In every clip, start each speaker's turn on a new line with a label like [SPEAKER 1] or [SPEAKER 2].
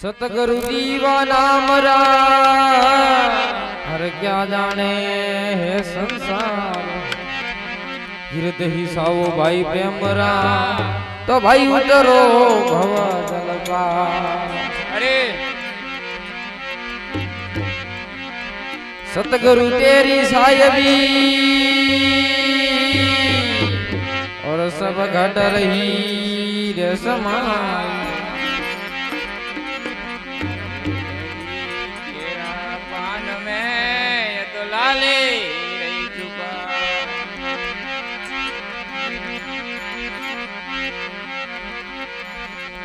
[SPEAKER 1] સતગુરુ જીવા નામ હર ક્યાં જાણે હે સંસાર?
[SPEAKER 2] હિરદ
[SPEAKER 1] હિસાવો ભાઈ પ્રેમરા તો ભાઈ ઉતરો ભવ અરે. સતગુરુ
[SPEAKER 2] તેરી સાહેબી ઓર સબ ઘટ રહી રે સમાય.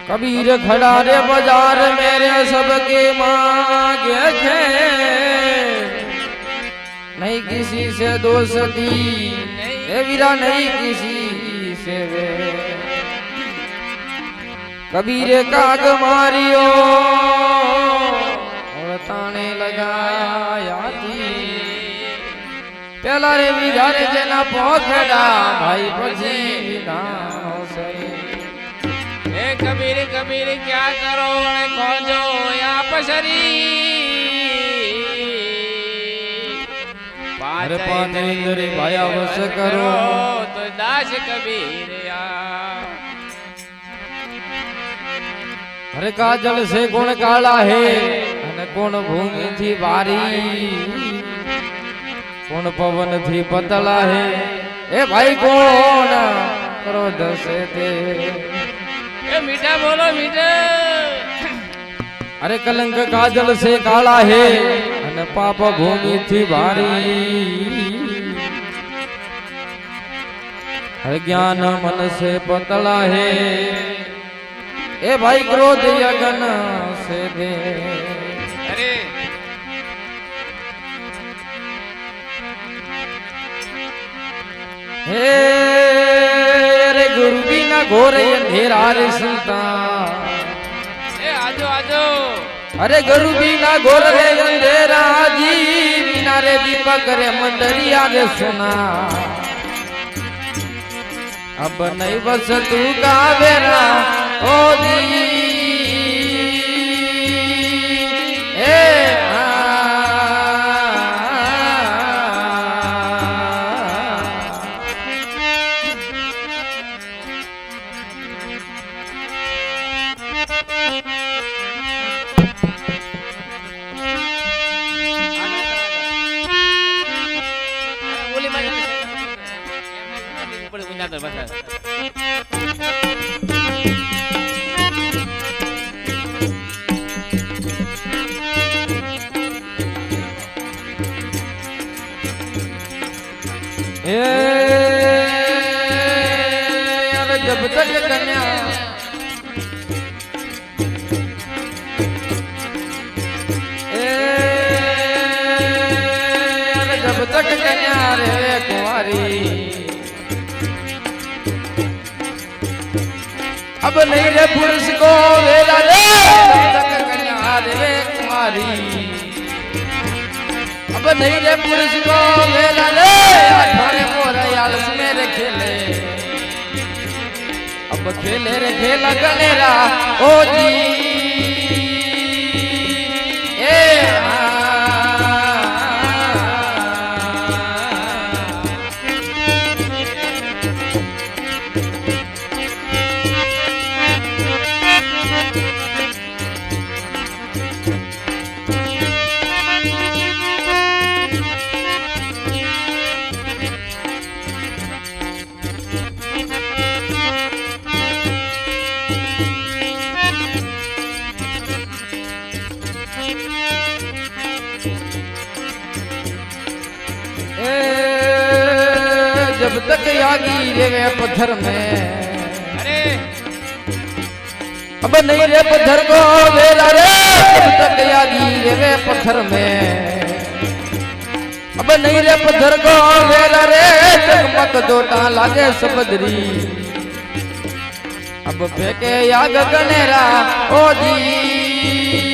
[SPEAKER 1] कबीर खड़ा रे बाज़ार मेरे सबके मांगे थे नहीं किसी से दोस्ती वीरा नहीं किसी से वे। कबीर काग मारियो और ताने लगाया थी। पहला रे वीरा रे जना पोखड़ा, भाई पछी
[SPEAKER 2] विधान कबीर कबीर क्या करो ए खोजो यहाँ पसरी
[SPEAKER 1] अरे पानेंद्र भाया वस करो।
[SPEAKER 2] तो दास कबीर या
[SPEAKER 1] અરે કાજલ છે કોણ કાળા હે અને કોણ ભૂમિ થી ભારી કોણ પવન થી પતળા હે એ ભાઈ કોણ ક્રોધ છે તે
[SPEAKER 2] ए मीठा बोलो मीठा
[SPEAKER 1] અરે કલંક કાજલ છે કાળા હે અને પાપ ભૂમિ થી ભારી હરે જ્ઞાન મન से પતળા હે એ ભાઈ ક્રોધ યગન से દે
[SPEAKER 2] अरे
[SPEAKER 1] હે गिरवी ना घोर अंधेरा रे
[SPEAKER 2] सुनता आजो आजो।
[SPEAKER 1] अरे गुरु ना घोर रे अंधेरा जी बिना रे दीपक रे मंदरिया रे सुना। अब नहीं बस तू का बेरा
[SPEAKER 2] ओ दी ઉપર વિનાતર બસ
[SPEAKER 1] ए यार जब तक कन्या ए यार जब तक कन्या रे कुंवारी अब नहीं रे पुरुष को वेला रे जब तक कन्या रे कुंवारी अब नहीं रे पुरुष को वेला रे अठारे मोर यालस मेरे खेले अब खेले रे खेला गनेरा ओ जी जब तक यागी रेवे पत्थर में।
[SPEAKER 2] अरे।
[SPEAKER 1] अब नहीं रे पत्थर को वेला रे जब तक यागी रेवे पत्थर में। अब नहीं रे पत्थर को वेला रे चकमक दोटा लागे सबदरी अब फेंके याग गनेरा ओ दी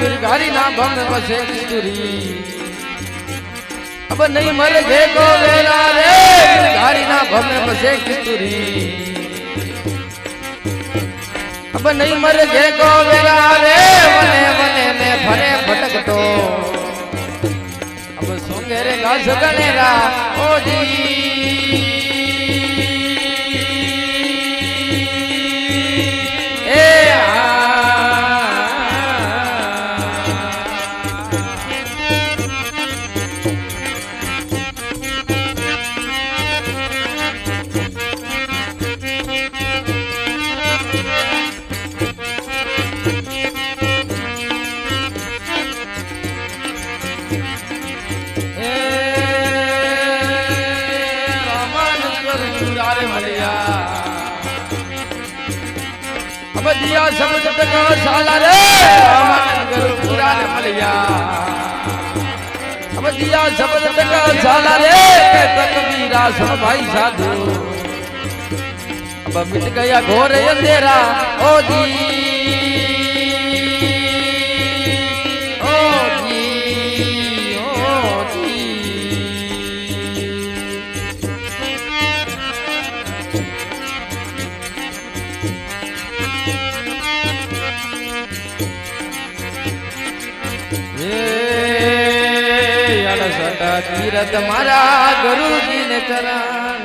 [SPEAKER 1] બિરગારી ના ભંગ વસે કિસ્તુરી અબ નહીં મરે જે કો વેલા રે બિરગારી ના ભંગ વસે કિસ્તુરી અબ નહીં મરે જે કો વેલા રે મને મને ને ફરે ભટકતો. અબ સોંગે રે ગાસ ગણેરા, ઓજી. મળ્યા શબ્દ ટકો સાલા રે. ગુરુ પુરાણ મળ્યા સમજ્યા શબ્દ ટકો સાલા રે. તકબીરા ભાઈ સાધુ. મિટ ગયા ઘોર અંધેરા. ઓ જી. કીરત મારા ગુરુજીને ચરણ